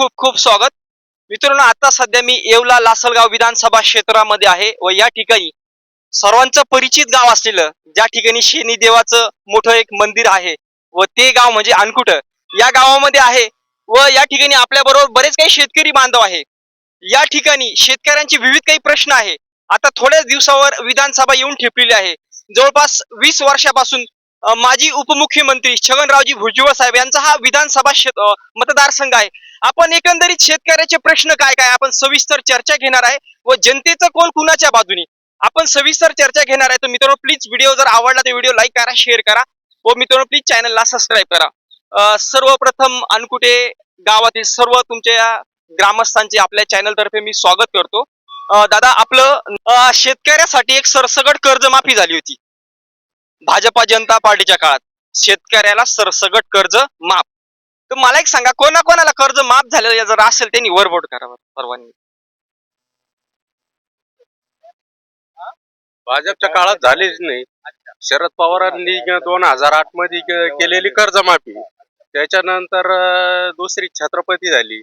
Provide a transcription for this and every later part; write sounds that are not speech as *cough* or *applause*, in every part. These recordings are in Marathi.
खूप खूप स्वागत. मित्रांनो आता सध्या मी येवला लासलगाव विधानसभा क्षेत्रामध्ये आहे व या ठिकाणी सर्वांचं परिचित गाव असलेलं ज्या ठिकाणी शेनी देवाचं मोठं एक मंदिर आहे व ते गाव म्हणजे अनकुट या गावामध्ये आहे व या ठिकाणी आपल्या बरोबर बरेच काही शेतकरी बांधव आहे. या ठिकाणी शेतकऱ्यांचे विविध काही प्रश्न आहे. आता थोड्याच दिवसावर विधानसभा येऊन ठेपलेली आहे. जवळपास वीस वर्षापासून माजी उपमुख्यमंत्री छगनरावजी भुजबळ साहेब यांचा हा विधानसभा मतदारसंघ आहे. आपण एकंदरीत शेतकऱ्याचे प्रश्न काय काय? आपण सविस्तर चर्चा घेणार आहे व जनतेचं कोण कुणाच्या बाजूनी? आपण सविस्तर चर्चा घेणार आहे. तर मित्रांनो प्लीज व्हिडिओ जर आवडला तर व्हिडिओ लाईक करा शेअर करा व मित्रांनो प्लीज चॅनलला सबस्क्राईब करा. सर्वप्रथम अनकुटे गावातील सर्व तुमच्या ग्रामस्थांचे आपल्या चॅनलतर्फे मी स्वागत करतो. दादा आपलं शेतकऱ्यासाठी एक सरसगट कर्जमाफी झाली होती. भाजपा जनता पार्टीच्या काळात शेतकऱ्याला सरसगट कर्ज माफ. तर मला एक सांगा कोणा कोणाला कर्ज माफ झालेलं जर असेल त्यांनी वर बोट करावं सर्वांनी? भाजपच्या काळात झालीच नाही. शरद पवारांनी दोन हजार आठमध्ये केलेली कर्जमाफी. त्याच्यानंतर दुसरी छत्रपती झाली.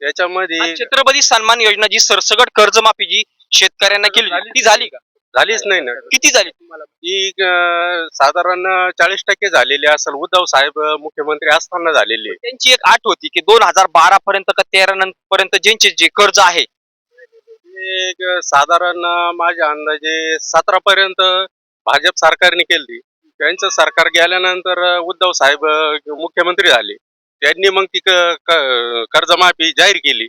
त्याच्यामध्ये छत्रपती सन्मान योजना जी सरसगट कर्जमाफी जी शेतकऱ्यांना केली ती झाली का? झालीच नाही ना. किती झाली? तुम्हाला ती अं, साधारण चाळीस टक्के झालेली असेल. उद्धव साहेब अं, मुख्यमंत्री असताना झालेली. त्यांची एक आठ होती की दोन हजार बारा पर्यंत का तेरा पर्यंत ज्यांचे जे कर्ज आहे. एक साधारण अं, माझ्या अंदाजे सतरा पर्यंत भाजप सरकारने केली. त्यांचं सरकार गेल्यानंतर अं, उद्धव साहेब अं, मुख्यमंत्री झाले. त्यांनी मग ती क- क- कर्जमाफी जाहीर केली.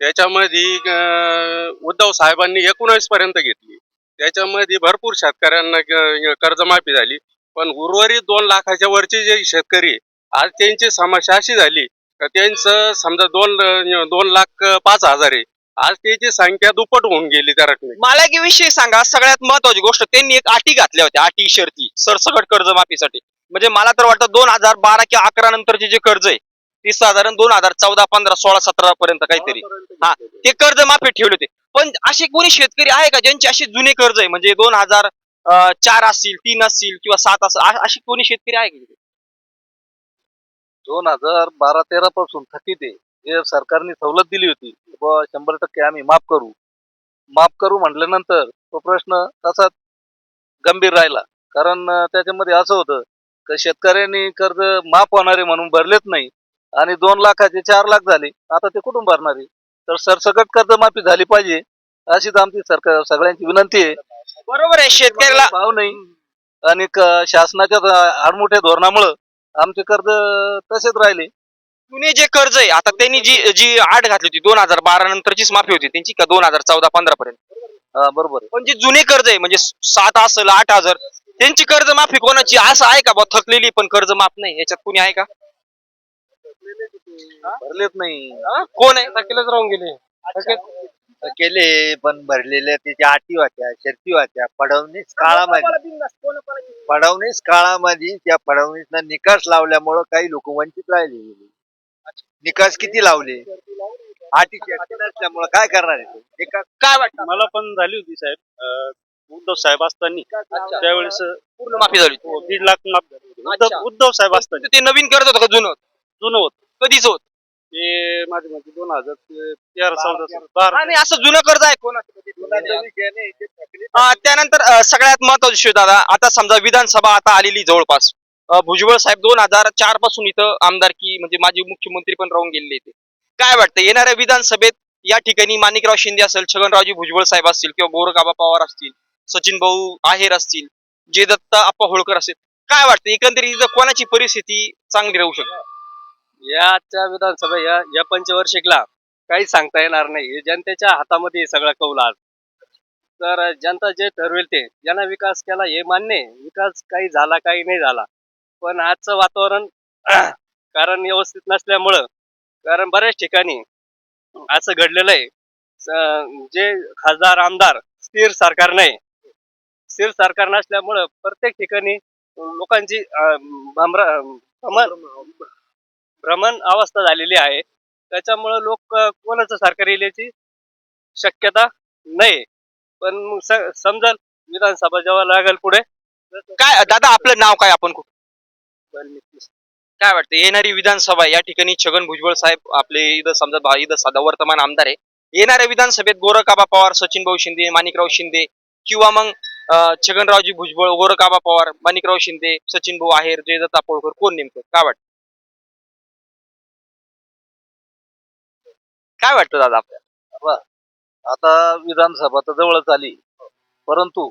त्याच्यामध्ये अं, उद्धव साहेबांनी एकोणावीस पर्यंत घेतली. त्याच्यामध्ये भरपूर शेतकऱ्यांना कर्जमाफी झाली. पण उर्वरित दोन लाखाच्या वरचे जे शेतकरी आज त्यांची समस्या अशी झाली त्यांचं समजा दोन दोन लाख पाच हजार आहे. आज त्याची संख्या दुप्पट होऊन गेली त्या रकमेत मला एक विषय सांगा सगळ्यात महत्वाची गोष्ट त्यांनी एक अटी घातल्या होत्या अटी शर्ती सरसगट कर्जमाफीसाठी. म्हणजे मला तर वाटतं दोन हजार बारा किंवा अकरा नंतरचे जे कर्ज आहे ते साधारण दोन हजार चौदा पंधरा सोळा सतरा पर्यंत काहीतरी. हा. ते कर्ज माफी ठेवले होते. पण असे कोणी शेतकरी आहे का ज्यांचे असे जुने कर्ज आहे? म्हणजे दोन हजार चार असतील तीन असतील किंवा सात असतील असे कोणी शेतकरी आहे का दोन हजार बारा तेरा पासून थकीत आहे. जे सरकारने सवलत दिली होती व शंभर टक्के आम्ही माफ करू. माफ करू म्हटल्यानंतर तो प्रश्न तसाच गंभीर राहिला. कारण त्याच्यामध्ये असं होतं की शेतकऱ्यांनी कर्ज माफ होणारे म्हणून भरलेच नाही. आणि दोन लाखाचे चार लाख झाले आता ते कुठून भरणारे तर सरसकट कर्ज माफी झाली पाहिजे अशीच आमची सरकार सगळ्यांची विनंती आहे. बरोबर आहे शेतकऱ्याला भाव नाही. आणि क- शासनाच्या आडमुठ्या धोरणामुळं आमचे कर्ज तसेच राहिले. जुने जे कर्ज आहे आता त्यांनी जी जी आठ घातली होती दोन हजार बारा नंतरचीच माफी होती त्यांची का दोन हजार चौदा पंधरा पर्यंत? हा बरोबर आहे. पण जे जुने कर्ज आहे म्हणजे सात असेल आठ हजार त्यांची कर्ज माफी कोणाची? असं आहे का बा थकलेली पण कर्ज माफ नाही याच्यात कोणी आहे का? भरलेच नाही. हा? कोण आहे? थकीलच राहून गेले. केले पण भरलेल्या त्याच्या अटी होत्या शर्ती होत्या फडवणीस काळामध्ये फडवणीस काळामध्ये त्या फडवणीसनं निकास लावल्यामुळं काही लोक वंचित राहिले गेले निकास किती लावले? अटी शर्ती नसल्यामुळं काय करणार आहे? निकास काय वाटतं? मला पण झाली होती साहेब. उद्धव साहेब असताना. त्यावेळेस पूर्ण माफी झाली होती. हो, दीड लाख माफ झाले. उद्धव साहेब असताना. ते नवीन कर्ज होतं का जुनं? होतं? जुनं होत. कधीच होत? ते माझे म्हणजे दोन हजार तेरा चौदा बारा आणि असं जुनं कर्ज आहे कोणाचं. अं, त्यानंतर अं, सगळ्यात महत्त्वाचा विषय दादा आता समजा विधानसभा आता आलेली जवळपास. अं, भुजबळ साहेब दोन हजार चारपासून इथं आमदारकी म्हणजे माजी मुख्यमंत्री पण राहून गेलेले ते. काय वाटतं येणाऱ्या विधानसभेत या ठिकाणी माणिकराव शिंदे असेल छगनरावजी भुजबळ साहेब असतील किंवा गोरगाबा पवार असतील सचिन भाऊ आहेर असतील जे दत्त आप्पा होळकर असतील काय वाटतं एकंदरीत इथं कोणाची परिस्थिती चांगली राहू शकते? या आजच्या विधानसभा या या पंचवर्षिकला काही सांगता येणार नाही. जनतेच्या हातामध्ये सगळा कौल आज तर जनता जे ठरवेल ते ज्यांना विकास केला हे मान्य विकास काही झाला काही नाही झाला. पण आजचं वातावरण *clears throat* कारण व्यवस्थित नसल्यामुळं कारण बऱ्याच ठिकाणी असं घडलेलं आहे. जे खासदार आमदार स्थिर सरकार नाही. स्थिर सरकार नसल्यामुळं प्रत्येक ठिकाणी लोकांची अं, भ्रमण अवस्था झालेली आहे. त्याच्यामुळं लोक कोणाचं सरकार येईल याची शक्यता नाही. पण समजल विधानसभा जेव्हा लागेल पुढे. काय दादा आपलं नाव काय आपण काय वाटतं येणारी विधानसभा या ठिकाणी छगन भुजबळ साहेब आपले इथं समजा इथं सध्या वर्तमान आमदार आहे. येणाऱ्या विधानसभेत गोरखाबा पवार सचिन भाऊ शिंदे माणिकराव शिंदे किंवा मग छगनरावजी भुजबळ गोरखाबा पवार माणिकराव शिंदे सचिन भाऊ आहेर जयदत्त तापोळकर कोण नेमकं? काय वाटतं? काय वाटतं दादा आपल्याला? आता विधानसभा तर जवळच आली. परंतु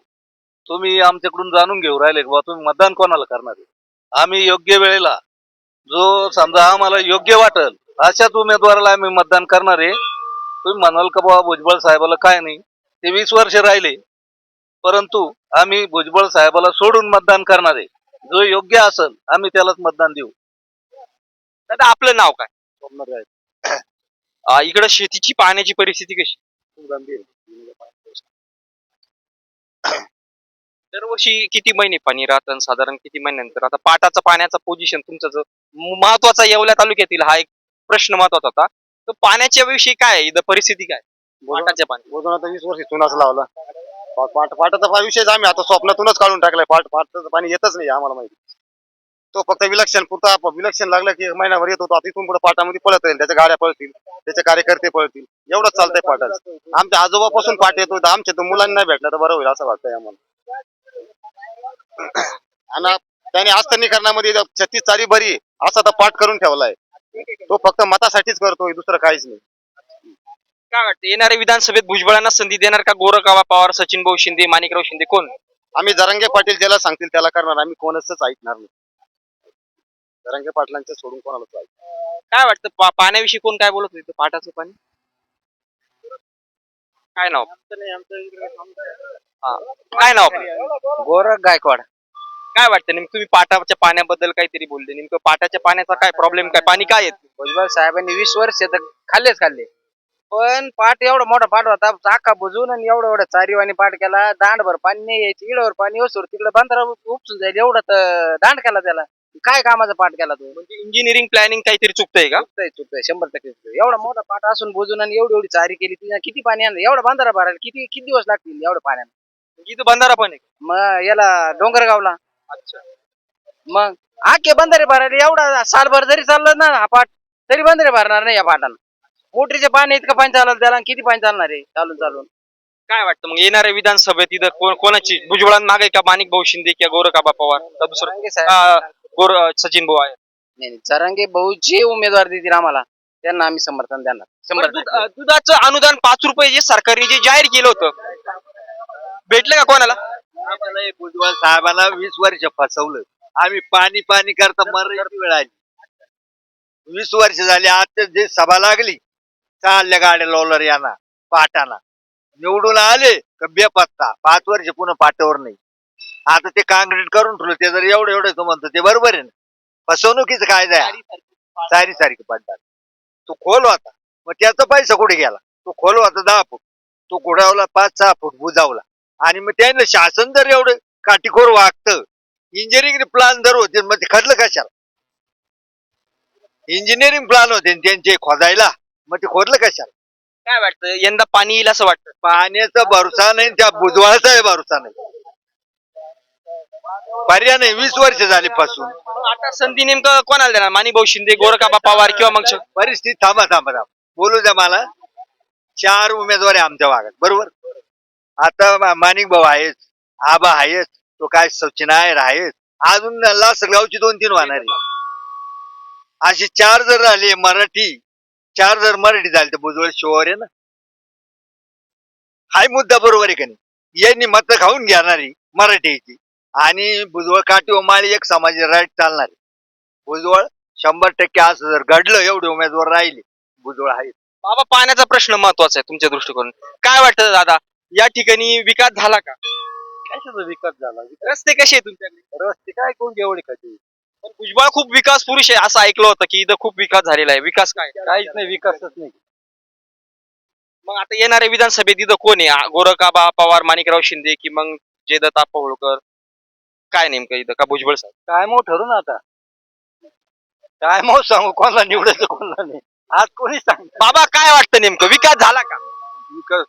तुम्ही आमच्याकडून जाणून घेऊ राहिले बा तुम्ही मतदान कोणाला करणार आहे? आम्ही योग्य वेळेला जो समजा आम्हाला योग्य वाटेल अशाच उमेदवाराला आम्ही मतदान करणार आहे. तुम्ही म्हणाल का बाबा भुजबळ साहेबाला काय नाही? ते वीस वर्ष राहिले. परंतु आम्ही भुजबळ साहेबाला सोडून मतदान करणार आहे. जो योग्य असेल आम्ही त्यालाच मतदान देऊ. दादा आपलं नाव काय? इकडं शेतीची पाण्याची परिस्थिती कशी? दरवर्षी किती महिने पाणी राहतं आणि साधारण किती महिन्यानंतर आता पाटाचा पाण्याचा पोझिशन तुमचा जो महत्त्वाचा येवल्या तालुक्यातील हा एक प्रश्न महत्त्वाचा होता. तर पाण्याच्या विषयी काय आहे? इथं परिस्थिती काय? पाटाच्या पाणी. बोलून आता वीस वर्ष चुनाच लावला. पा- पाट पाटाचा पा- विषयच आम्ही आता स्वप्नातूनच काढून टाकलाय. पाट पाटाचं पाणी येतच नाही आम्हाला माहिती. तो फक्त विलक्षण पुरता आप- विलक्षण लागला की एक महिनाभर येत होतो. आता इथून पुढे पाटामध्ये पळत राहील. त्याच्या गाड्या पळतील त्याचे कार्यकर्ते पळतील. एवढंच चालतंय पाटात आमच्या आजोबापासून पाट येतो तर आमच्या मुलांना नाही भेटला तर बरं होईल असं वाटतंय आम्हाला. आणि त्याने हस्तनीकरणामध्ये छत्तीस चारी बरी असा तर पाठ करून ठेवलाय. तो फक्त मतासाठीच करतोय दुसरं काहीच नाही. काय वाटतं? येणाऱ्या विधानसभेत भुजबळांना संधी देणार का गोरखाबा पवार सचिन भाऊ शिंदे माणिकराव शिंदे? कोण? आम्ही जरंगे पाटील ज्याला सांगतील त्याला करणार. आम्ही कोणाच ऐकणार नाही. जरंगे पाटलांचं सोडून कोणालाच ऐकणार काय वाटतं? पा- पाण्याविषयी कोण काय बोलत होतं? पाटाचं पाणी? काय नाव? हा. काय नाव आपलं? गोरख गायकवाड. काय वाटतं? नेमकं तुम्ही पाटाच्या पाण्याबद्दल काहीतरी बोलले. नेमकं पाटाच्या पाण्याचा काय प्रॉब्लेम काय पाणी काय येत भुजबळ साहेबांनी वीस वर्ष तर खाल्लेच खाल्ले. पण पाट एवढा मोठा पाट होता चाका बुजून आणि एवढा एवढा चारीवानी पाट केला. दांडभर पाणी नाही यायची इडवर पाणी ओसवर तिकडे बंदरा उपसून जाईल. एवढा तर दांड केला त्याला. काय कामाचा पाठ केला तो? म्हणजे इंजिनिअरिंग प्लॅनिंग काहीतरी चुकतंय का? चुकतंय चुकतंय. शंभर टक्के चुकतंय. एवढा मोठा पाट असून बुजून आणि एवढी एवढी चारी केली तिला किती पाणी आणलं? एवढा बांधारा भरायला किती किती दिवस लागतील एवढं पाण्यानं म्हणजे इथं बंधारा पण आहे मग याला डोंगरगावला. अच्छा. मग आखे बंधारे भरायला एवढा सालभर जरी चाललं ना हा पाट तरी बंधारे भरणार नाही या पाटानं मोटरीचे पाणी इतकं पाणी चाललं त्याला आणि किती पाणी चालणार आहे चालून चालून? काय वाटतं मग येणाऱ्या विधानसभेत इथं कोण कोणाची? भुजबळांना मागे का माणिक भाऊ शिंदे किंवा गोरखाबा पवार का दुसरं गोर सचिन भाऊ आहे नाही नाही, जरांगे भाऊ जे उमेदवार देतील आम्हाला त्यांना आम्ही समर्थन देणार. शंभर बरं, दूध- अ, दुधाचं अनुदान पाच रुपये जे सरकारने जे जाहीर केलं होतं भेटलं का कोणाला? आम्हाला हे भुजबळ साहेबांना वीस वर्ष फसवलं. आम्ही पाणी पाणी करता मराठी वेळ आली. वीस वर्ष झाली आता जे सभा लागली चालल्या गाड्या लोलर यांना पाटाना. निवडून आले का बेपत्ता. पाच वर्ष पुन्हा पाटावर नाही. आता ते काँक्रीट करून ठेवलं ते जर एवढं एवढं तो म्हणतो ते बरोबर आहे ना. फसवणुकीचं कायदा आहे सारी सारखी पडतात. तो खोल होता. मग त्याचा पैसा कुठे गेला? तो खोल होता दहा फूट. तो कुडावला पाच सहा फूट बुजावला. आणि मग त्यांना शासन जर एवढं काटेकोर वागतं इंजिनिअरिंग प्लान जर होते मग ते खरलं कशाला? इंजिनिअरिंग प्लान होते त्यांचे खोदायला. मग ते खोदलं कशाला? काय वाटतं? यंदा पाणी येईल असं वाटतं? पाण्याचा भरोसा नाही त्या बुजवाळाचा भरोसा नाही. पर्याय नाही वीस वर्ष झाली पासून. मग आता संधी नेमकं कोणाला देणार? माणिक भाऊ शिंदे गोरखाबा पवार किंवा मग श- परिस्थिती थांबा थांबा थांबा. बोलू द्या मला. चार उमेदवार आहे आमच्या भागात बरोबर? आता मा- माणिक भाऊ आहेत आबा आहेत तो काय सचिन आहे आहेत. अजून लासगावची दोन तीन वाहणार आहे. असे चार जर राहिले मराठी चार जर मराठी झाले तर भुजबळ शिवार आहे ना. हाय मुद्दा बरोबर आहे का नाही? यांनी मत खाऊन घेणारी मराठीची. आणि भुजबळ काठी व माळी एक समाज राईट चालणार. भुजबळ शंभर टक्के असं जर घडलं एवढे उमेदवार राहिले भुजबळ आहे बाबा पाण्याचा प्रश्न महत्त्वाचा आहे तुमच्या दृष्टिकोन काय वाटतं दादा? या ठिकाणी विकास झाला का? कशाचा विकास झाला? रस्ते कसे आहेत तुमच्याकडे? रस्ते काय कोण एवढे कधी पण भुजबळ खूप विकास पुरुष आहे असं ऐकलं होतं की इथं खूप विकास झालेला आहे. विकास काय? काहीच नाही विकासच नाही. मग आता येणाऱ्या विधानसभेत इथं कोण आहे? गोरखाबा पवार माणिकराव शिंदे की मग जयदत्त पहोळकर काय नेमकं इथं? का भुजबळ साहेब? काय मग ठरू ना आता. काय मग सांगू? कोणाला निवडायचं कोणाला नाही. आज कोणी सांग बाबा काय वाटतं नेमकं? विकास झाला का? विकास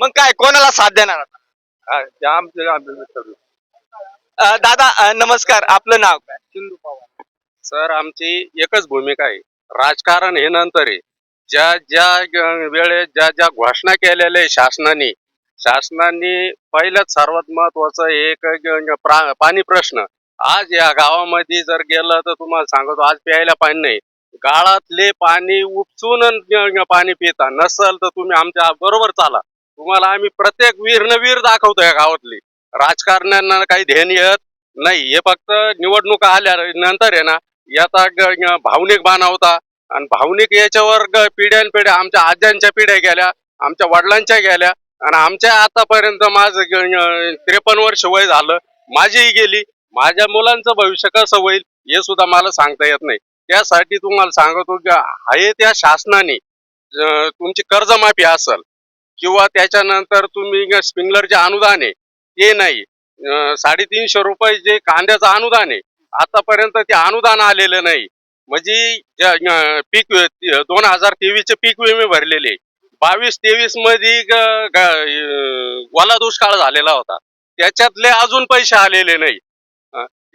मग काय कोणाला साथ देणार आता? आमचं आमचं ठरलं. अ, दादा अ, नमस्कार. आपलं नाव काय? सिंधू पवार. सर आमची एकच भूमिका आहे. राजकारण हे नंतर आहे. ज्या ज्या वेळेस ज्या ज्या घोषणा केलेल्या आहे शासनाने शासनाने पहिल्याच सर्वात महत्वाचं एक पाणी प्रश्न. आज या गावामध्ये जर गेलं तर तुम्हाला सांगतो आज प्यायला पाणी नाही. गाळातले पाणी उपसून पाणी पिता. नसल तर तुम्ही आमच्या बरोबर चाला. तुम्हाला आम्ही प्रत्येक वीर न वीर दाखवतो या गावातली. राजकारण्यांना काही ध्यान येत नाही. हे फक्त निवडणुका आल्या नंतर आहे ना याचा भावनिक बाणा होता. आणि भावनिक याच्यावर पिढ्यान पिढ्या आमच्या आज्यांच्या पिढ्या गेल्या आमच्या वडिलांच्या गेल्या. आणि आमच्या आतापर्यंत माझं त्रेपन्न वर्ष वय झालं माझीही गेली माझ्या मुलांचं भविष्य कसं होईल हे सुद्धा मला सांगता येत नाही. त्यासाठी तुम्हाला सांगतो की आहे त्या शासनाने तुमची कर्जमाफी असल किंवा त्याच्यानंतर तुम्ही स्प्रिंगलरचे अनुदान आहे ते नाही. साडेतीनशे रुपये जे कांद्याचं अनुदान आहे आतापर्यंत ते अनुदान आलेलं नाही. म्हणजे ज्या, पीक दोन हजार तेवीसचे पीक विमे भरलेले बावीस तेवीसमध्ये वाला दुष्काळ झालेला होता. त्याच्यातले अजून पैसे आलेले नाही.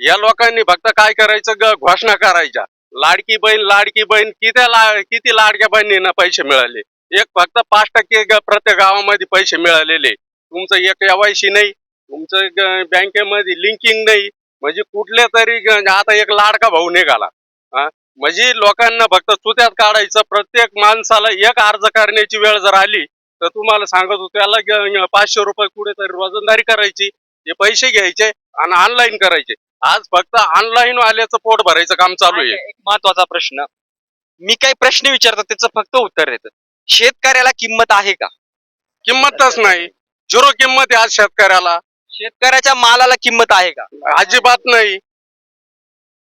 या लोकांनी फक्त काय करायचं? ग- घोषणा करायच्या. लाडकी बहीण लाडकी बहीण किती ला किती लाडक्या बहिणींना पैसे मिळाले? एक फक्त पाच टक्के प्रत्येक गावामध्ये पैसे मिळालेले. तुमचं एक एवायसी नाही. तुमचं बँकेमध्ये लिंकिंग नाही. म्हणजे कुठल्या तरी आता एक लाडका भाऊ निघाला. म्हणजे लोकांना फक्त चुत्यात काढायचं प्रत्येक माणसाला एक अर्ज करण्याची वेळ जर आली तर तुम्हाला सांगतो त्याला ग- पाचशे रुपये कुठेतरी रोजंदारी करायची ते पैसे घ्यायचे आणि ऑनलाईन करायचे. आज फक्त ऑनलाईन आल्याचं पोट भरायचं काम चालू आहे. एक महत्त्वाचा प्रश्न. मी काही प्रश्न विचारतो त्याचं फक्त उत्तर देतं शेतकऱ्याला किंमत आहे का? किंमतच नाही. झिरो किंमत आहे आज शेतकऱ्याला. शेतकऱ्याच्या मालाला किंमत आहे का? अजिबात नाही.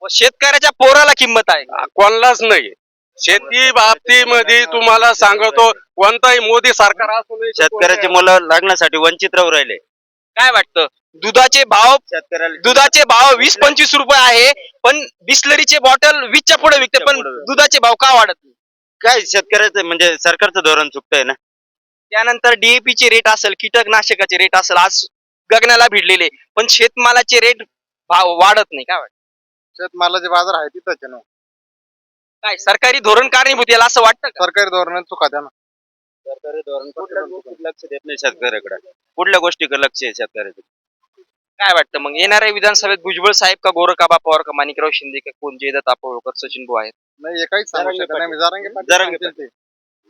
व शेतकऱ्याच्या पोराला किंमत आहे? कोणालाच नाही शेती बाबतीमध्ये तुम्हाला सांगतो कोणताही मोदी सरकार असू नये शेतकऱ्याचे मुलं लग्नासाठी वंचित राहू राहिले काय वाटतं दुधाचे भाव शेतकऱ्याला दुधाचे भाव वीस पंचवीस रुपये आहे पण बिस्लरीचे बॉटल वीसच्या पुढे विकते पण. दुधाचे भाव का वाढत नाही? काय शेतकऱ्याचं म्हणजे सरकारचं धोरण चुकतंय ना त्यानंतर DAP चे रेट असेल कीटकनाशकाचे रेट असेल आज गगनाला भिडलेले पण शेतमालाचे रेट भाव वाढत नाही काय वाटतं शेतमालाचे बाजार आहे तिथंच आहे ना. काय सरकारी धोरण कारणीभूत याला असं वाटतं का? सरकारी धोरण चुका ना. सरकारी धोरण लक्ष देत नाही शेतकऱ्याकडे? कुठल्या गोष्टीकडे लक्ष आहे शेतकऱ्याचं काय वाटतं मग? येणाऱ्या विधानसभेत भुजबळ साहेब का गोरखाबा पवार का माणिकराव शिंदे का कोण? जयदत्त आपोळकर सचिन भाऊ आहेत. नाही हे काहीच सांगू जरांगे शकत नाही. मी जरांगे पाटील जरांगे सांगतील ते.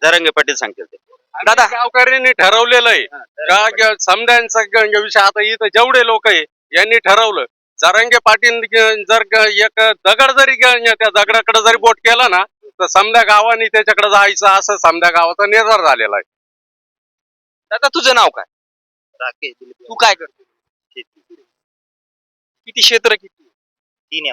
जरंगे पाटील सांगतील ते. दादा. गावकऱ्यांनी ठरवलेलं आहे का ग- विषय. आता इथं जेवढे लोक आहे यांनी ठरवलं. जरांगे पाटील जर एक दगड जरी त्या दगडाकडे जरी बोट केला ना तर समद्या गावाने त्याच्याकडे जायचं असं समद्या गावाचा निर्धार झालेला आहे. दादा तुझं नाव काय? तू काय करतो किती क्षेत्र किती? तीन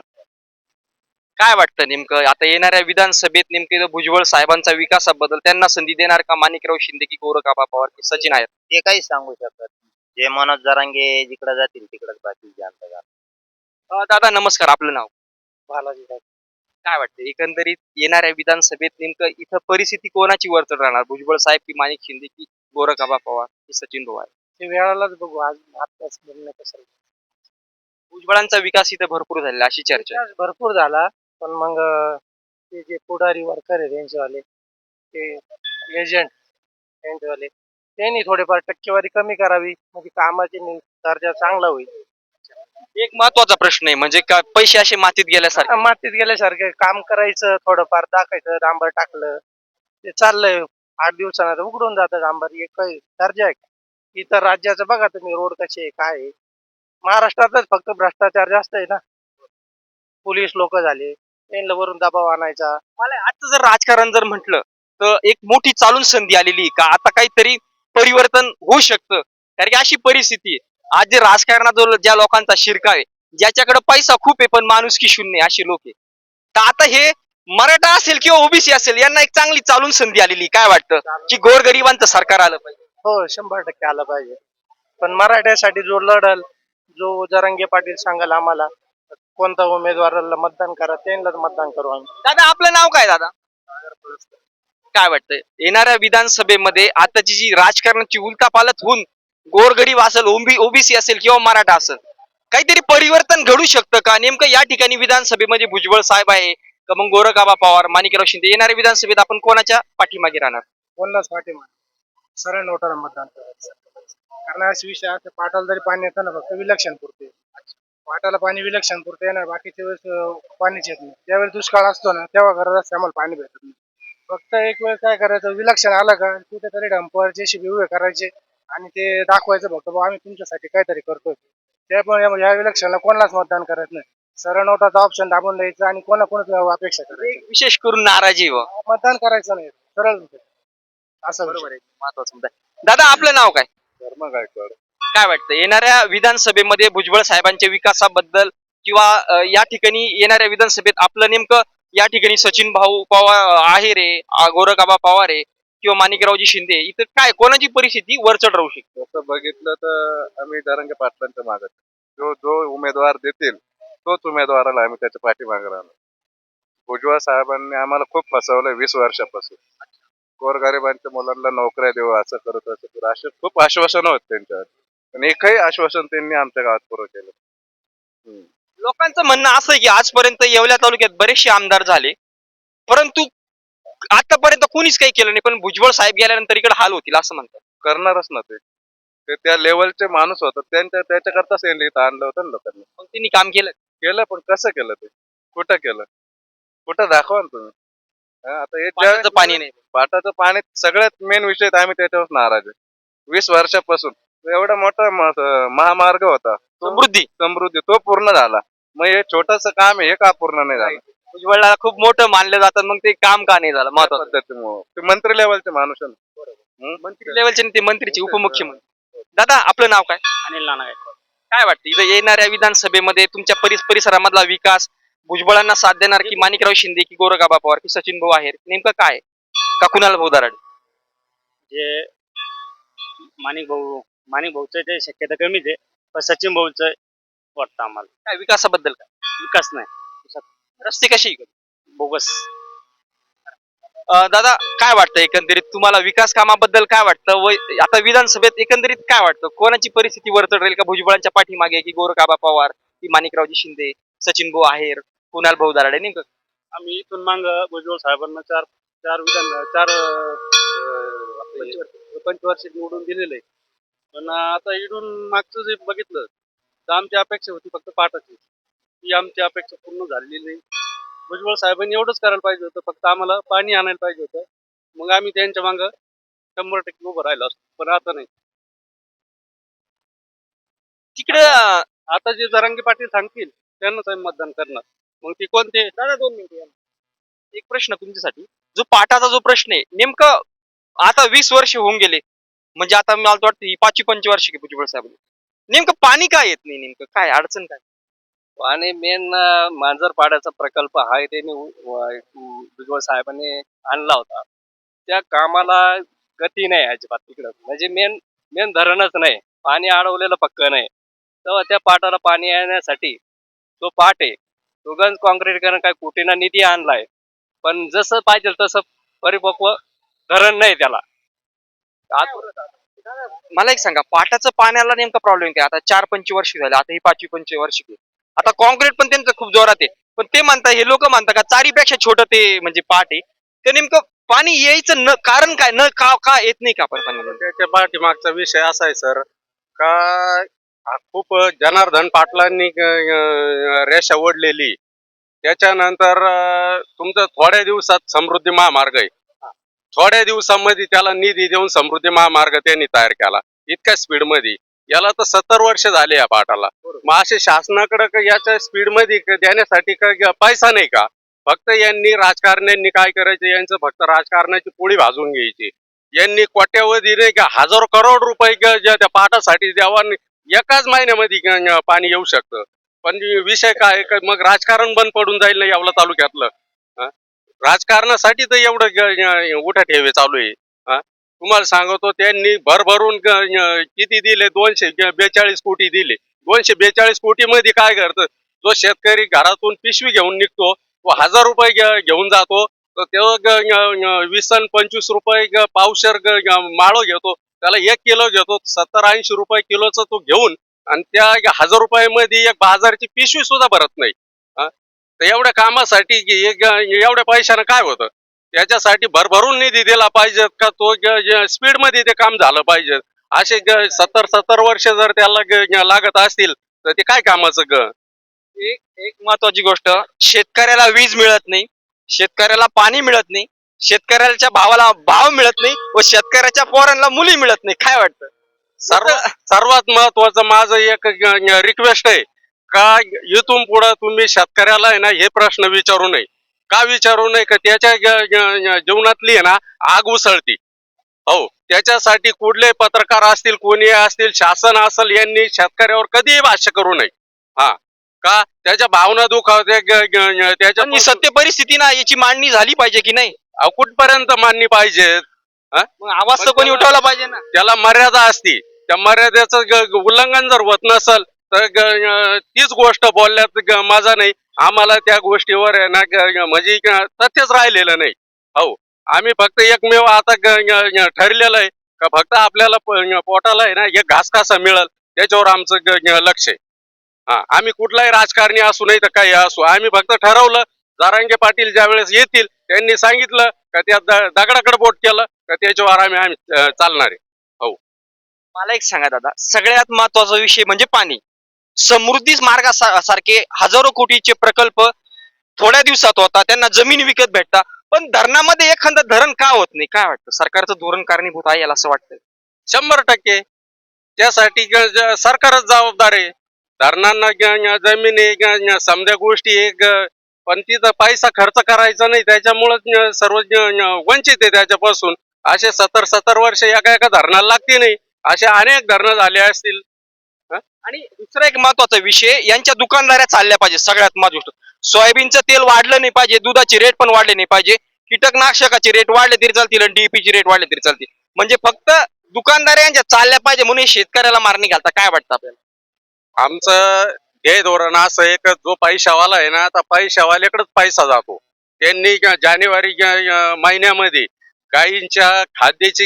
काय वाटतं नेमकं? आता येणाऱ्या विधानसभेत नेमके भुजबळ साहेबांचा विकासाबद्दल त्यांना संधी देणार का माणिकराव शिंदे की गोरखाबा पवार की सचिन आहेत ते काही सांगू शकत. जे मनोज जरांगे जिकडे जातील तिकडेच बाकी जनता अं, दादा नमस्कार. आपलं नाव? बालाजी काय वाटतं? एकंदरीत येणाऱ्या विधानसभेत नेमकं इथं परिस्थिती कोणाची वरचढ राहणार? भुजबळ साहेब की माणिक शिंदे की गोरखाबा पवार की सचिन आहे ते वेळालाच बघू. आज आत्ताच निर्णय कसा भुजबळांचा विकास इथं भरपूर झालेला अशी चर्चा. विकास भरपूर झाला पण मग अं, ते जे पुढारी वर्कर आहे रेंजवाले ते एजंट रेंजवाले त्यांनी थोडेफार टक्केवारी कमी करावी. म्हणजे कामाचे नि- दर्जा चांगला होईल. एक महत्त्वाचा प्रश्न आहे म्हणजे का पैसे असे मातीत गेल्यासारखे? मातीत गेल्यासारखे काम करायचं थोडंफार टाकायचं डांबर टाकलं ते चाललंय. आठ दिवसानंतर उघडून जातं डांबर एक काही दर्जा आहे का? इतर राज्याचं बघा तुम्ही रोड कसे आहे काय आहे. महाराष्ट्रातच फक्त भ्रष्टाचार जास्त आहे ना. पोलीस लोक झाले त्यांना वरून दबाव आणायचा. मला आजचं जर राजकारण जर म्हटलं तर एक मोठी चालून संधी आलेली का? आता काहीतरी परिवर्तन होऊ शकतं. कारण की अशी परिस्थिती आहे. आज जे राजकारणात जो ज्या लोकांचा शिरका आहे ज्याच्याकडे पैसा खूप आहे पण माणूस की शून्य अशी लोक आहे तर आता हे मराठा असेल किंवा ओबीसी असेल यांना एक चांगली चालून संधी आलेली. काय वाटतं? की गोरगरिबांचं सरकार आलं पाहिजे. हो शंभर टक्के आलं पाहिजे. पण मराठ्यासाठी जो लढल जो जरांगे पाटील सांगाल आम्हाला कोणता उमेदवाराला मतदान करा त्यांनाच मतदान करू आम्ही. दादा आपलं नाव काय दादा? काय वाटतंय? येणाऱ्या विधानसभेमध्ये आताची जी राजकारणाची उलटापालट होऊन गोरगरीब असेल ओबी ओबीसी असेल किंवा मराठा असेल काहीतरी परिवर्तन घडू शकतं का? नेमकं या ठिकाणी विधानसभेमध्ये भुजबळ साहेब आहे का? मग गोरखाबा पवार माणिकराव शिंदे येणाऱ्या विधानसभेत आपण कोणाच्या पाठीमागे राहणार? कोणलाच पाठीमागे सरळ नोटाला मतदान करायचं. कारण असे विषय असं पाटाला जरी पाणी येतं ना फक्त विलक्षण पुरते. पाटाला पाणी विलक्षण पुरते येणार बाकीच्या वेळेस पाणीच येत नाही. त्यावेळी दुष्काळ असतो ना तेव्हा गरज असते आम्हाला पाणी भेटत नाही. फक्त एक वेळ काय करायचं विलक्षण आलं का कुठेतरी डंपर जेसीबी उभे करायचे. आणि ते दाखवायचं फक्त बुवा आम्ही तुमच्यासाठी काहीतरी करतोय. त्यामुळे या- या विलक्षणला कोणालाच मतदान करत नाही. सरळ नोटाचा ऑप्शन दाबून द्यायचा आणि कोणा कोणाच अपेक्षा करायची विशेष करून नाराजी व मतदान करायचं नाही. सरळ असं बरोबर आहे. महत्त्वाचा मुद्दा आहे. दादा आपलं नाव काय? धर्म गायकवाड. काय वाटतं येणाऱ्या विधानसभेमध्ये भुजबळ साहेबांच्या विकासाबद्दल किंवा अ, या ठिकाणी येणाऱ्या विधानसभेत आपलं नेमकं या ठिकाणी सचिन भाऊ पवार आहे रे गोरखाबा पवार आहे. किंवा माणिकरावजी शिंदे इथं काय कोणाची परिस्थिती वरचढ राहू शकते? तसं बघितलं तर आम्ही दरंगे पाटलांच्या मागत जो जो उमेदवार देतील तोच उमेदवाराला आम्ही त्याच्या पाठीमागे राहणार. भुजबळ साहेबांनी आम्हाला खूप फसवलंय वीस वर्षापासून. गोरगरिबांच्या मुलांना नोकऱ्या देऊ असं करत असं करू असे खूप आश्वासन होत त्यांच्यावर. पण एकही आश्वासन त्यांनी आमच्या गावात पूर्ण केलं. हम्म. लोकांचं म्हणणं असं आहे की आजपर्यंत येवल्या तालुक्यात बरेचसे आमदार झाले. परंतु आतापर्यंत कोणीच काही केलं नाही पण भुजबळ साहेब गेल्यानंतर इकडे हाल होतील असं म्हणतात. करणारच ना ते. ते त्या लेवलचे माणूस होतात त्यांच्या त्याच्याकरताच त्यांनी इथं आणलं होतं ना लोकांनी. मग त्यांनी काम केलं. केलं पण कसं केलं ते? कुठं केलं? कुठं दाखवा ना तुम्ही. हा, आता हे पाण्याचं ज्या- पाणी नाही. पाटाचं पाणी सगळ्यात मेन विषय तर आम्ही त्याच्यावर नाराज आहे. वीस वर्षापासून. एवढा मोठा म- महामार्ग होता. समृद्धी. समृद्धी. तो पूर्ण झाला. मग हे छोटस काम आहे हे का पूर्ण नाही झालं? भुजबळला खूप मोठं मानलं जातं मग ते काम का नाही झालं? महत्वाचं. ते मंत्री लेवलचे माणूस आहे ना. मंत्री लेवलचे ते मंत्रीचे उपमुख्यमंत्री. दादा आपलं नाव काय? अनिल नाना गायकवाड. काय वाटतं? इथं येणाऱ्या विधानसभेमध्ये तुमच्या परिस परिसरामधला विकास भुजबळांना साथ देणार की माणिकराव शिंदे की गोरगाबा पवार की सचिन भाऊ आहेर नेमकं काय? का कुणाला भाऊ दराड जे माणिक भाऊ माणिक भाऊचं ते शक्यता कमीच आहे पण सचिन भाऊचं वाटतं आम्हाला. काय विकासाबद्दल काय? विकास नाही. रस्ते कशी बोगस. दादा काय वाटतं एकंदरीत? तुम्हाला विकास कामाबद्दल काय वाटतं? व आता विधानसभेत एकंदरीत काय वाटतं? कोणाची परिस्थिती वरचढ राहील? का भुजबळांच्या पाठीमागे की गोरकाबा पवार की माणिकरावजी शिंदे सचिन भाऊ आहेर कुणाल भाऊ दराडे? नेमकं आम्ही इथून मांग भुजबळ साहेबांना चार चार विधान चार अं, आपले निवडून दिलेले. पण आता इथून मागचं जे बघितलं तर आमची अपेक्षा होती फक्त पाठाची ती आमची अपेक्षा पूर्ण झालेली नाही. भुजबळ साहेबांनी एवढंच करायला पाहिजे होतं फक्त आम्हाला पाणी आणायला पाहिजे होतं. मग आम्ही त्यांच्या मागं शंभर टक्के उभं राहिलो असतो पण आता नाही. तिकडे आता जे जरांगे पाटील सांगतील त्यांनाच आम्ही मतदान करणार. मग ती कोणते? दादा दोन मिनिटं एक प्रश्न तुमच्यासाठी. जो पाटाचा जो प्रश्न आहे नेमकं आता वीस वर्ष होऊन गेले. म्हणजे आता मला वाटतं ही पाचवी पंचवार्षिक आहे भुजबळ साहेब नेमकं पाणी काय येत नाही नेमकं? काय अडचण काय? आणि मेन मांजर पाड्याचा प्रकल्प हा त्यांनी मी भुजबळ साहेबांनी आणला होता. त्या कामाला गती नाही अजिबात तिकडं. म्हणजे मेन मेन धरणच नाही. पाणी अडवलेलं पक्क नाही. तेव्हा त्या पाटाला पाणी येण्यासाठी तो पाट आहे तो गंज कॉन्क्रीटीकरण काय कुठेना निधी आणलाय. पण जसं पाहिजे तसं परिपक्व धरण नाही त्याला. मला एक सांगा पाटाचं पाण्याला नेमका प्रॉब्लेम काय आता चार पंचवर्षी झाले आता ही पाचवी पंचवर्षिक आहे. आता कॉन्क्रीट पण त्यांचं खूप जोरात आहे. पण ते म्हणता हे लोक म्हणतात का चारीपेक्षा छोट ते म्हणजे पाट आहे. ते नेमकं पाणी यायचं न कारण काय? न का का येत नाही का पण पाणी? त्याच्या पाठीमागचा विषय असा आहे सर का खूप जनार्दन पाटलांनी रेषा ओढलेली. त्याच्यानंतर तुमचं थोड्या दिवसात समृद्धी महामार्ग आहे. थोड्या दिवसामध्ये त्याला निधी देऊन समृद्धी महामार्ग त्यांनी तयार केला. इतक्या स्पीडमध्ये. याला तर सत्तर वर्ष झाले या पाटाला मग असे शासनाकडे का याच्या स्पीडमध्ये क- देण्यासाठी काय पैसा नाही का? फक्त यांनी राजकारण्यांनी काय करायचं? यांचं फक्त राजकारणाची पोळी भाजून घ्यायची. यांनी कोट्यावधी नाही का हजारो करोड रुपये त्या पाटासाठी द्यावा एकाच महिन्यामध्ये पाणी येऊ शकतं. पण विषय काय? का मग राजकारण बंद पडून जाईल ना यावला तालुक्यातलं? राजकारणासाठी तर एवढं उठा ठेवे चालू आहे? तुम्हाला सांगतो त्यांनी भरभरून किती दिले? दोनशे बेचाळीस कोटी दिले. दोनशे बेचाळीस कोटी मध्ये काय करतं? जो शेतकरी घरातून पिशवी घेऊन निघतो तो हजार रुपये घेऊन जातो तर तो वीस पंचवीस रुपये पावशर माळो घेतो. त्याला एक किलो घेतो सत्तर ऐंशी रुपये किलोचं तो घेऊन आणि त्या हजार रुपयामध्ये एक बाजारची पिशवी सुद्धा भरत नाही. तर एवढ्या कामासाठी की एक एवढ्या पैशानं काय होतं? त्याच्यासाठी भरभरून निधी दिला पाहिजे का तो स्पीडमध्ये ते काम झालं पाहिजे. असे सत्तर सत्तर वर्ष जर त्याला लागत असतील तर ते काय कामाचं ग? एक एक महत्वाची गोष्ट शेतकऱ्याला वीज मिळत नाही शेतकऱ्याला पाणी मिळत नाही शेतकऱ्याच्या भावाला भाव मिळत नाही व शेतकऱ्याच्या पोरांना मुली मिळत नाही. काय वाटतं? सर्व सर्वात महत्वाचं माझं एक रिक्वेस्ट आहे. का इथून पुढे तुम्ही शेतकऱ्याला आहे ना हे प्रश्न विचारू नये. का विचारू नये का? त्याच्या जीवनातली आहे ना आग उसळती. हो त्याच्यासाठी कुठले पत्रकार असतील कोणी असतील शासन असेल यांनी शेतकऱ्यावर कधीही भाष्य करू नये. हा का त्याच्या भावना दुखावते त्याच्या सत्य परिस्थिती ना याची मांडणी झाली पाहिजे की नाही? कुठपर्यंत मान्य पाहिजे? आवाज तर कोणी उठवला पाहिजे ना. त्याला मर्यादा असती. त्या मर्यादेचं उल्लंघन जर होत नसल तर तीच गोष्ट बोलल्यात माझा नाही. आम्हाला त्या गोष्टीवर आहे ना म्हणजे तथ्यच राहिलेलं नाही. हो आम्ही फक्त एकमेव आता ठरलेलं आहे. का फक्त आपल्याला पोटाला आहे ना एक घास कसा मिळेल. त्याच्यावर आमचं लक्ष आहे. हा आम्ही कुठलाही राजकारणी असू नाही तर काही असू आम्ही फक्त ठरवलं. जारांगे पाटील ज्या वेळेस येतील त्यांनी सांगितलं का त्या द- दगडाकडे बोट केलं का त्याच्यावर आम्ही आम्ही चालणार आहे. हो. मला एक सांगा दादा सगळ्यात महत्त्वाचा विषय म्हणजे पाणी. समृद्धी मार्गासारखे हजारो कोटीचे प्रकल्प थोड्या दिवसात होता त्यांना जमीन विकत भेटता पण धरणामध्ये एखादं धरण का होत नाही? काय वाटतं? सरकारचं धोरण कारणीभूत आहे याला असं वाटतं शंभर टक्के. त्यासाठी सरकारच जबाबदार आहे. धरणांना जमीन जमिनी समजा गोष्टी एक पण तिथं पैसा खर्च करायचा नाही त्याच्यामुळं सर्व वंचित आहे त्याच्यापासून. असे सत्तर सत्तर वर्ष एका एका धरणाला लागते नाही. असे अनेक धरणं झाले असतील. आणि दुसरा एक महत्त्वाचा विषय यांच्या दुकानदाऱ्या चालल्या पाहिजे सगळ्यात महत्वाची. सोयाबीनचं तेल वाढलं नाही पाहिजे दुधाचे रेट पण वाढले नाही पाहिजे कीटकनाशकाचे रेट वाढले तरी चालतील आणि डीपीचे रेट वाढले तरी चालतील. म्हणजे फक्त दुकानदार यांच्या चालल्या पाहिजे म्हणून शेतकऱ्याला मारणी घालता काय वाटतं आपल्याला? आमचं हे धोरण असं आहे का जो पैशावाला आहे ना त्या पैशावाल्याकडेच पैसा जातो. त्यांनी जानेवारी महिन्यामध्ये गायींच्या खाद्याची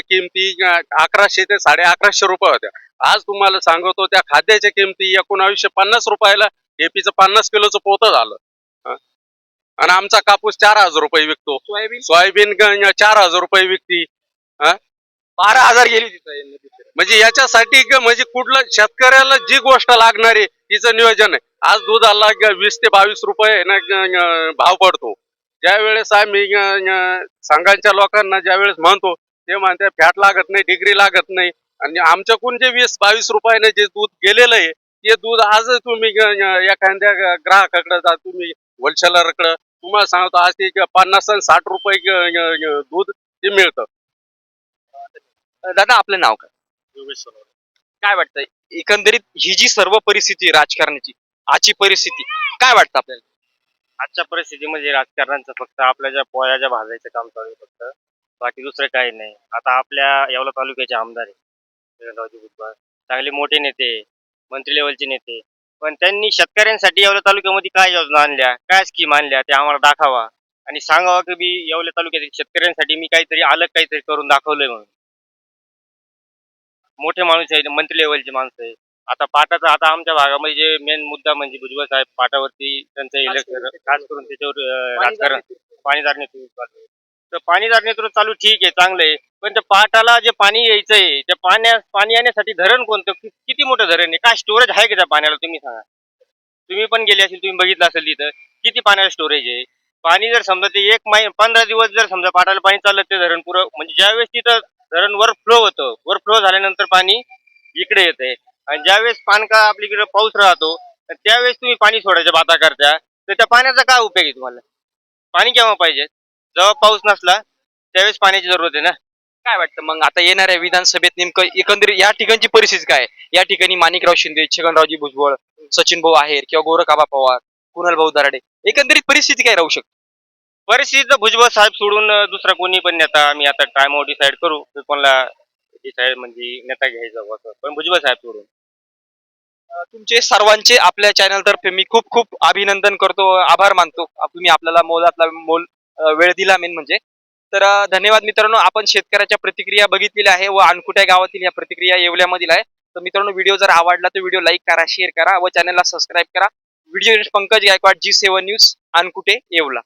किमती अकराशे ते साडे अकराशे रुपये होत्या. आज तुम्हाला सांगतो त्या खाद्याच्या किमती एकोणावीसशे पन्नास रुपयाला एपीचं पन्नास किलोचं पोतं झालं. आणि आमचा कापूस चार हजार रुपये विकतो. सोयाबीन? सोयाबीन चार हजार रुपये विकती. बारा हजार गेली तिथं म्हणजे याच्यासाठी म्हणजे कुठलं शेतकऱ्याला जी गोष्ट लागणार आहे तिचं नियोजन आहे. आज दुधाला वीस ते बावीस रुपये भाव पडतो. ज्या वेळेस आम्ही संघांच्या लोकांना ज्या वेळेस म्हणतो ते म्हणते फॅट लागत नाही डिग्री लागत नाही. आणि आमच्याकडून जे वीस बावीस रुपयाने जे दूध गेलेलं आहे ते दूध आज तुम्ही एखाद्या ग्राहकाकडे जा तुम्ही होलसेलरकडे तुम्हाला सांगतो आज ते पन्नास आणि साठ रुपये दूध ते मिळतं. दादा आपलं नाव काय? काय वाटतं एकंदरीत ही जी सर्व परिस्थिती राजकारणाची आजची परिस्थिती काय वाटतं आपल्याला? आजच्या परिस्थितीमध्ये राजकारणाचं फक्त आपल्या ज्या पोळ्याच्या भाजायचं काम चालू आहे फक्त. बाकी दुसरं काही नाही. आता आपल्या येवला तालुक्याचे आमदार आहे. जगन्नाथरावजी भुजबळ चांगले मोठे नेते मंत्री लेवलचे नेते. पण त्यांनी शेतकऱ्यांसाठी येवला तालुक्यामध्ये काय योजना आणल्या काय स्कीम आणल्या ते आम्हाला दाखवा. आणि सांगावं की मी येवला तालुक्यातील शेतकऱ्यांसाठी मी काहीतरी अलग काहीतरी करून दाखवलंय म्हणून. मोठे माणूस आहे मंत्री लेवलचे माणसं आहे आता पाटाचा आता आमच्या भागामध्ये जे मेन मुद्दा म्हणजे भुजबळ साहेब पाटावरती त्यांचं इलेक्शन खास करून त्याच्यावर राजकारण. पाणीदार नेतृत्व. तर पाणीदार नेतृत्व चालू ठीक आहे चांगलं आहे. पण त्या पाटाला जे पाणी यायचं आहे त्या पाण्या पाणी येण्यासाठी धरण कोणतं? कि- किती मोठं धरण आहे? काय स्टोरेज आहे का त्या पाण्याला तुम्ही सांगा. तुम्ही पण गेले असेल तुम्ही बघितलं असेल तिथं किती पाण्याला स्टोरेज आहे? पाणी जर समजा ते एक महिना पंधरा दिवस जर समजा पाटाला पाणी चाललं ते धरण पुरं म्हणजे ज्यावेळेस तिथं धरण वर फ्लो होतं वर फ्लो झाल्यानंतर पाणी इकडे येते आणि ज्यावेळेस पाणका आपल्याकडे पाऊस राहतो तर त्यावेळेस तुम्ही पाणी सोडायच्या बाता करता. तर त्या पाण्याचा काय उपयोग आहे तुम्हाला? पाणी केव्हा पाहिजे? जेव्हा पाऊस नसला त्यावेळेस पाण्याची जरूरत आहे ना? काय वाटतं मग? आता येणाऱ्या विधानसभेत नेमकं एकंदरीत या ठिकाणची परिस्थिती काय? आहे? या ठिकाणी माणिकराव शिंदे छगनरावजी भुजबळ सचिन भाऊ आहेर किंवा गोरखाबा पवार कुणाल भाऊ दराडे एकंदरीत परिस्थिती काय राहू शकते? परिस्थिती भुजबळ साहेब सोडून अं, दुसरा कोणी पण नेता आम्ही आता टाइम डिसाईड करू. की कोणाला डिसाईड म्हणजे नेता घ्यायचा बुवा असं. पण भुजबळ साहेब सोडून. तुमचे सर्वांचे आपल्या चॅनल तर्फे मी खूप खूप अभिनंदन करतो. आभार मानतो. तुम्ही आपल्याला मोलातला मोल वेळ दिला मेन म्हणजे. तर धन्यवाद मित्रांनो. आपण शेतकऱ्याच्या प्रतिक्रिया बघितलेल्या आहे व अनकुट्या गावातील या प्रतिक्रिया येवल्यामधील आहे. तर मित्रांनो व्हिडिओ जर आवडला तर व्हिडिओ लाईक करा शेअर करा व चॅनलला सबस्क्राईब करा. Video Pankaj Gaikwad G seven news Ankute Yeola.